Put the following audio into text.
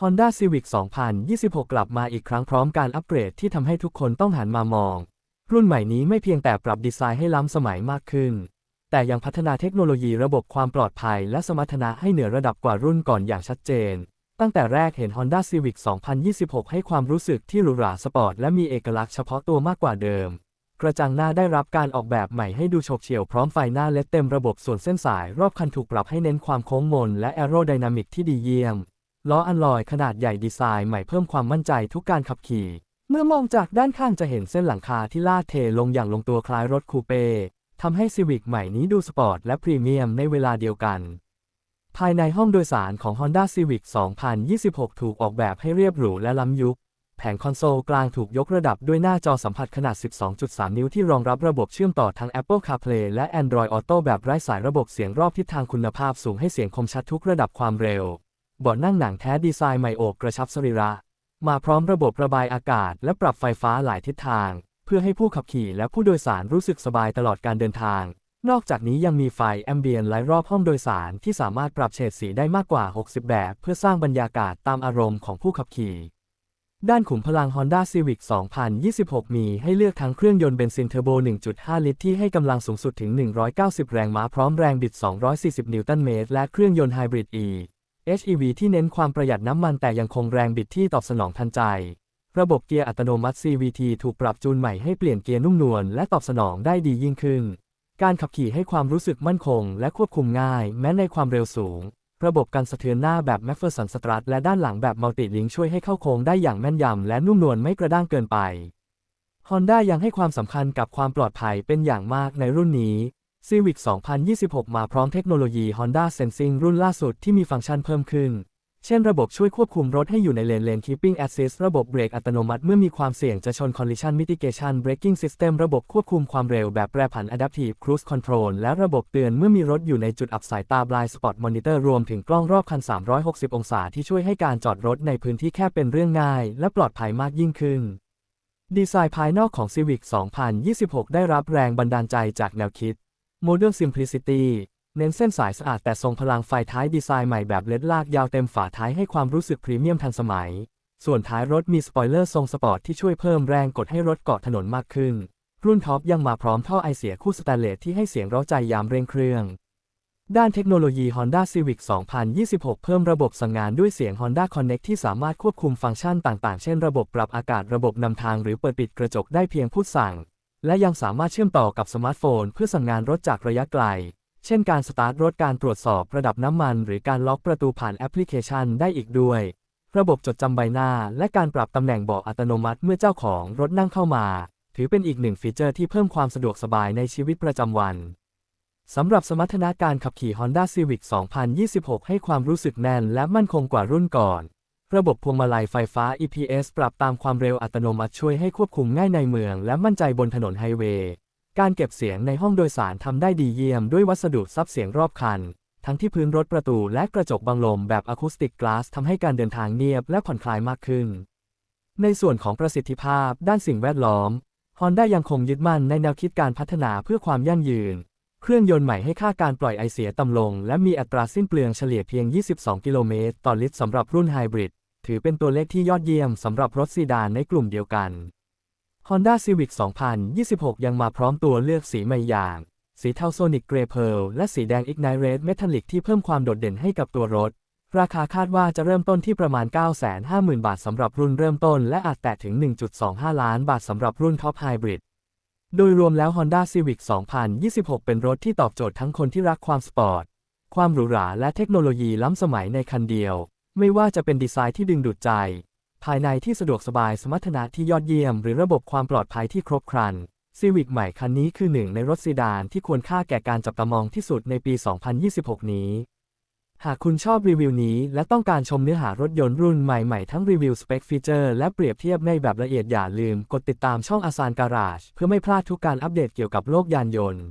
Honda Civic 2026 กลับมาอีกครั้งพร้อมการอัปเกรดที่ทำให้ทุกคนต้องหันมามอง รุ่นใหม่นี้ไม่เพียงแต่ปรับดีไซน์ให้ล้ำสมัยมากขึ้น แต่ยังพัฒนาเทคโนโลยีระบบความปลอดภัยและสมรรถนะให้เหนือระดับกว่ารุ่นก่อนอย่างชัดเจน ตั้งแต่แรกเห็น Honda Civic 2026 ให้ความรู้สึกที่หรูหราสปอร์ตและมีเอกลักษณ์เฉพาะตัวมากกว่าเดิม กระจังหน้าได้รับการออกแบบใหม่ให้ดูโฉบเฉี่ยวพร้อมไฟหน้าเลดเต็มระบบส่วนเส้นสาย รอบคันถูกปรับให้เน้นความโค้งมนและแอโรไดนามิกที่ดีเยี่ยม ล้ออัลลอยขนาดใหญ่ดีไซน์ใหม่เพิ่มความมั่นใจทุกการขับขี่ เมื่อมองจากด้านข้างจะเห็นเส้นหลังคาที่ลาดเทลงอย่างลงตัวคล้ายรถคูเป้ทำให้ซีวิกใหม่นี้ดูสปอร์ตและพรีเมียมในเวลาเดียวกัน ภายในห้องโดยสารของ Honda Civic 2026 ถูกออกแบบให้เรียบหรูและล้ำยุค แผงคอนโซลกลางถูกยกระดับด้วยหน้าจอสัมผัสขนาด 12.3 นิ้วที่รองรับระบบเชื่อมต่อทั้ง Apple CarPlay และ Android Auto แบบไร้สายระบบเสียงรอบทิศทางคุณภาพสูงให้เสียงคมชัดทุกระดับความเร็ว เบาะนั่งหนังแท้ดีไซน์ใหม่โอบกระชับสรีระ มาพร้อมระบบระบายอากาศและปรับไฟฟ้าหลายทิศทาง เพื่อให้ผู้ขับขี่และผู้โดยสารรู้สึกสบายตลอดการเดินทาง นอกจากนี้ยังมีไฟแอมเบียนไลท์รอบห้องโดยสารที่สามารถปรับเฉดสีได้มากกว่า 60 แบบ เพื่อสร้างบรรยากาศตามอารมณ์ของผู้ขับขี่ด้านขุมพลัง Honda Civic 2026 มีให้เลือกทั้งเครื่องยนต์เบนซินเทอร์โบ 1.5 ลิตร ที่ให้กำลังสูงสุดถึง 190 แรงม้าพร้อมแรงบิด 240 นิวตันเมตร และเครื่องยนต์ไฮบริด E HEV ที่เน้นความประหยัดน้ำมันแต่ยังคงแรงบิดที่ตอบสนองทันใจ ระบบเกียร์อัตโนมัติ CVT ถูกปรับจูนใหม่ให้เปลี่ยนเกียร์นุ่มนวลและตอบสนองได้ดียิ่งขึ้น การขับขี่ให้ความรู้สึกมั่นคงและควบคุมง่าย แม้ในความเร็วสูง ระบบการสะเทือนหน้าแบบ Macpherson Strut และด้านหลังแบบ Multi Link ช่วยให้เข้าโค้งได้อย่างแม่นยำและนุ่มนวลไม่กระด้างเกินไป Honda ยังให้ความสำคัญกับความปลอดภัยเป็นอย่างมากในรุ่นนี้ Civic 2026 มาพร้อมเทคโนโลยี Honda Sensing รุ่นล่าสุดที่มีฟังก์ชันเพิ่มขึ้น เช่นระบบช่วยควบคุมรถให้อยู่ในเลน Lane Keeping Assist ระบบเบรกอัตโนมัติเมื่อมีความเสี่ยงจะชน Collision Mitigation Braking System ระบบควบคุมความเร็วแบบแปรผัน Adaptive Cruise Control และระบบเตือนเมื่อมีรถอยู่ในจุดอับสายตา Blind Spot Monitor รวมถึงกล้องรอบคัน 360 องศาที่ช่วยให้การจอดรถในพื้นที่แคบเป็นเรื่องง่าย และปลอดภัยมากยิ่งขึ้นดีไซน์ภายนอกของ Civic 2026 ได้รับแรงบันดาลใจจากแนวคิด Modern Simplicity เน้นเส้นสายสะอาดแต่ทรงพลังไฟท้ายดีไซน์ใหม่แบบเล็ดลากยาวเต็มฝาท้ายให้ความรู้สึกพรีเมียมทันสมัย ส่วนท้ายรถมีสปอยเลอร์ทรงสปอร์ตที่ช่วยเพิ่มแรงกดให้รถเกาะถนนมากขึ้น รุ่นท็อปยังมาพร้อมท่อไอเสียคู่สแตนเลสที่ให้เสียงร้าใจยามเร่งเครื่อง ด้านเทคโนโลยี Honda Civic 2026 เพิ่มระบบสั่งงานด้วยเสียง Honda Connect ที่สามารถควบคุมฟังก์ชันต่างๆ เช่น ระบบปรับอากาศระบบนำทางหรือเปิดปิดกระจกได้เพียงพูดสั่ง และยังสามารถเชื่อมต่อกับสมาร์ทโฟน เพื่อสั่งงานรถจากระยะไกล เช่นการสตาร์ทรถการตรวจสอบระดับน้ำมัน หรือการล็อกประตูผ่านแอปพลิเคชันได้อีกด้วย ระบบจดจำใบหน้า และการปรับตำแหน่งเบาะอัตโนมัติเมื่อเจ้าของรถนั่งเข้ามา ถือเป็นอีกหนึ่งฟีเจอร์ที่เพิ่มความสะดวกสบายในชีวิตประจำวันสำหรับสมรรถนะการขับขี่ Honda Civic 2026 ให้ความรู้สึกแน่นและมั่นคงกว่ารุ่นก่อน ระบบพวงมาลัยไฟฟ้า EPS ปรับตามความเร็วอัตโนมัติช่วยให้ควบคุมง่ายในเมือง และมั่นใจบนถนนไฮเวย์ การเก็บเสียงในห้องโดยสารทำได้ดีเยี่ยมด้วยวัสดุซับเสียงรอบคัน ทั้งที่พื้นรถประตูและกระจกบังลมแบบอะคูสติกกลาสทำให้การเดินทางเงียบและผ่อนคลายมากขึ้น ในส่วนของประสิทธิภาพด้านสิ่งแวดล้อม Honda ยังคงยึดมั่นในแนวคิดการพัฒนาเพื่อความยั่งยืน เครื่องยนต์ใหม่ให้ค่าการปล่อยไอเสียต่ำลง และมีอัตราสิ้นเปลืองเฉลี่ยเพียง 22 กิโลเมตร ต่อลิตรสำหรับรุ่นไฮบริด ถือเป็นตัวเลขที่ยอดเยี่ยมสำหรับรถซีดานในกลุ่มเดียวกัน Honda Civic 2026 ยังมาพร้อมตัวเลือกสีใหม่อย่าง สีเทาโซนิกเกรเพลและสีแดง Ignite Red Metallic ที่เพิ่มความโดดเด่นให้กับตัวรถ ราคาคาดว่าจะเริ่มต้นที่ประมาณ 950,000 บาทสำหรับรุ่นเริ่มต้น และอาจแตะถึง 1.25 ล้านบาทสำหรับรุ่นท็อปไฮบริด โดยรวมแล้ว Honda Civic 2026 เป็นรถที่ตอบโจทย์ทั้งคนที่รักความสปอร์ต ความหรูหราและเทคโนโลยีล้ำสมัยในคันเดียว ไม่ว่าจะเป็นดีไซน์ที่ดึงดูดใจ ภายในที่สะดวกสบายสมรรถนะที่ยอดเยี่ยม หรือระบบความปลอดภัยที่ครบครัน Civic ใหม่คันนี้คือหนึ่งในรถซีดานที่ควรค่าแก่การจับตามองที่สุดในปี 2026 นี้ หากคุณชอบรีวิวนี้และต้องการชมเนื้อหารถยนต์รุ่นใหม่ๆ ทั้งรีวิวสเปคฟีเจอร์และเปรียบเทียบในแบบละเอียดอย่าลืม กดติดตามช่องอาซานการาชเพื่อไม่พลาดทุกการอัปเดตเกี่ยวกับโลกยานยนต์